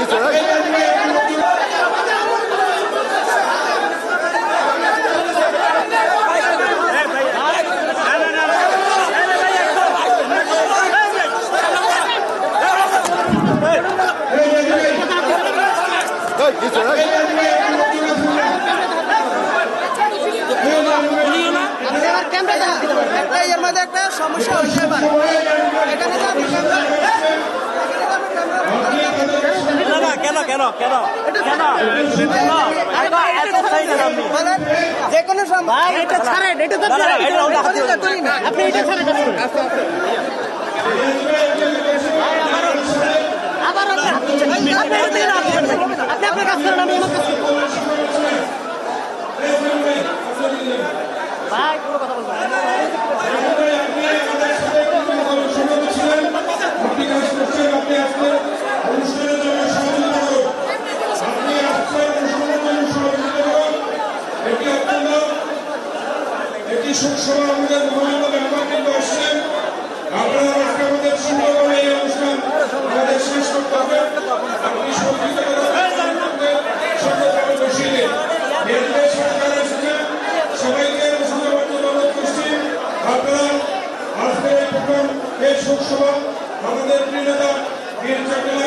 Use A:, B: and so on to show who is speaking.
A: Git ona. Git ona. সমস্যা হয়ে যাবে
B: কেন? কেন? কেন?
A: যে কোনো সময়
C: এটা ছাড়েন। এটা তো। আপনি এটা ছাড়েন আবার আপনি আপনার কাজ করেন আমি আমার কাজ করি ভাই কোনো কথা বলবেন না।
D: আপনি কাজ করছেন আপনি আজকে অনুষ্ঠানের জন্য সহযোগিতা করুন আপনি আজকে অনুষ্ঠানের জন্য সহযোগিতা করুন এটি অত্যন্ত একটি সুখসভা আমাদের মহানন্দ মেহমান কিন্তু আসছেন আপনারা আজকে আমাদের সুন্দরভাবে এই অনুষ্ঠান আমাদের শেষ করতে হবে। আপনি সুন্দরভাবে বসিয়ে। সবাইকে অনুরোধ করছি আপনারা আজকে এই শোকসভা আমাদের প্রিয় নেতা বীর চট্টলা